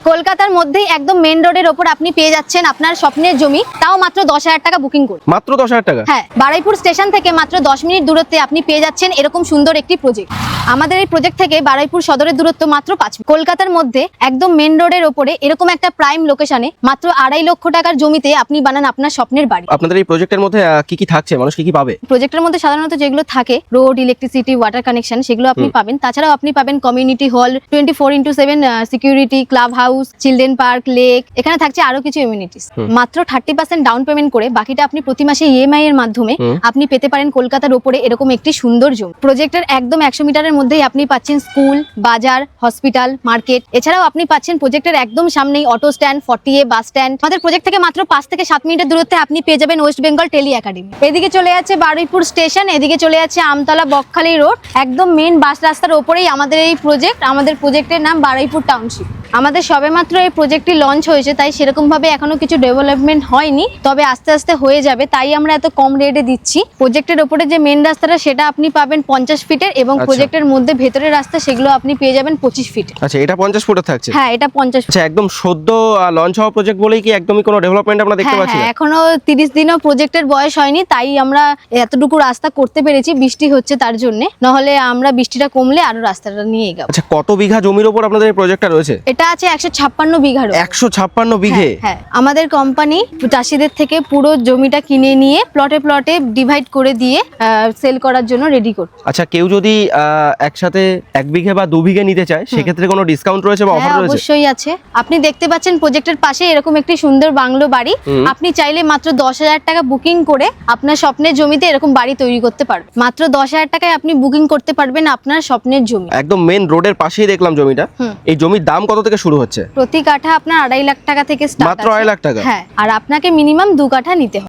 কলকাতার মধ্যেই একদম মেন রোডের ওপর আপনি পেয়ে যাচ্ছেন আপনার স্বপ্নের জমি তাও মাত্র দশ হাজার টাকা বুকিং করে। মাত্র দশ হাজার টাকা? হ্যাঁ বারুইপুর স্টেশন থেকে মাত্র দশ মিনিট দূরত্বে আপনি পেয়ে যাচ্ছেন এরকম সুন্দর একটি প্রজেক্ট আমাদের এই প্রজেক্ট থেকে বারাইপুর সদরের দূরত্ব মাত্র পাঁচ কলকাতার মধ্যে একদম মেন রোডের ওপরে এরকম একটা প্রাইম লোকেশনে মাত্র আড়াই লক্ষ টাকার জমিতে আপনি বানান আপনার স্বপ্নের বাড়ি। আপনাদের এই প্রজেক্টের মধ্যে আহ, কি কি থাকছে? মানুষ কি কি পাবে? প্রজেক্টের মধ্যে সাধারণত যেগুলো থাকে রোড ইলেকট্রিসিটি ওয়াটার কানেকশন সেগুলো আপনি পাবেন। তাছাড়াও আপনি পাবেন community hall twenty four into seven security club house children park lake এখানে থাকছে আরও কিছু ইমিউনিটিস মাত্র থার্টি পার্সেন্ট ডাউন পেমেন্ট করে বাকিটা আপনি প্রতি মাসে ইএমআই এর মাধ্যমে আপনি পেতে পারেন কলকাতার ওপরে এরকম একটি সুন্দর জমি। প্রজেক্টের একদম একশো মিটারের মধ্যেই আপনি পাচ্ছেন স্কুল বাজার হসপিটাল মার্কেট এছাড়াও আপনি পাচ্ছেন প্রজেক্টের একদম সামনেই auto stand forty A bus stand আমাদের প্রজেক্ট থেকে মাত্র পাঁচ থেকে সাত মিনিটের দূরত্বে আপনি পেয়ে যাবেন ওয়েস্ট বেঙ্গল টেলি একাডেমি এদিকে চলে যাচ্ছে বারুইপুর স্টেশন এদিকে চলে যাচ্ছে আমতলা বকখালি রোড একদম মেন বাস রাস্তার ওপরেই আমাদের এই প্রজেক্ট আমাদের প্রজেক্টের নাম বারুইপুর টাউনশিপ আমাদের সবেমাত্র এই প্রজেক্টটি লঞ্চ হয়েছে তাই সেরকম ভাবে এখনও কিছু ডেভেলপমেন্ট হয়নি তবে আস্তে আস্তে হয়ে যাবে তাই আমরা এত কম রেটে দিচ্ছি। প্রজেক্টের ওপরে যে মেন রাস্তাটা সেটা আপনি পাবেন পঞ্চাশ ফিটের এবং আচ্ছা। প্রজেক্টের মধ্যে ভেতরের রাস্তা সেগুলো আপনি পেয়ে যাবেন পঁচিশ ফিট। আচ্ছা এটা পঞ্চাশ ফুটের থাকছে? হ্যাঁ এটা পঞ্চাশ আচ্ছা একদম সদ্য লঞ্চ হওয়া প্রজেক্ট বলেই কি একদমই কোনো ডেভেলপমেন্ট আমরা দেখতে হ্যাঁ পাচ্ছি হ্যাঁ এখনও তিরিশ দিনও প্রজেক্টের বয়স হয়নি তাই আমরা এতটুকু রাস্তা করতে পেরেছি বৃষ্টি হচ্ছে তার জন্য নাহলে আমরা বৃষ্টিটা কমলে আরও রাস্তাটা নিয়ে এগাবো। আচ্ছা কত বিঘা জমির ওপর আপনাদের এই প্রজেক্টটা রয়েছে? এটা আছে একশো ছাপ্পান্ন বিঘার একশো ছাপ্পান্ন বিঘে? হ্যাঁ, হ্যাঁ। আমাদের কোম্পানি চাষিদের থেকে পুরো জমিটা কিনে নিয়ে প্লটে প্লটে ডিভাইড করে দিয়ে সেল করার জন্য রেডি করছে। আচ্ছা কেউ যদি একসাথে এক বিঘে বা দু বিঘে নিতে চায় সেক্ষেত্রে কোনো ডিসকাউন্ট রয়েছে বা অফার হ্যাঁ রয়েছে? অবশ্যই আছে। আপনি দেখতে পাচ্ছেন প্রজেক্টের পাশে এরকম একটি সুন্দর বাংলো বাড়ি। আপনি চাইলে মাত্র দশ হাজার টাকা বুকিং করে আপনার স্বপ্নের জমিতে এরকম বাড়ি তৈরি করতে পারবেন। মাত্র দশ হাজার টাকায় আপনি বুকিং করতে পারবেন আপনার স্বপ্নের জমি। একদম মেন রোডের পাশেই দেখলাম জমিটা। এই জমির দাম কত থেকে শুরু হচ্ছে? প্রতি কাঠা আপনার আড়াই লাখ টাকা থেকে স্টার্ট মাত্র আড়াই লাখ টাকা? হ্যাঁ আর আপনাকে মিনিমাম দু কাঠা নিতে হবে।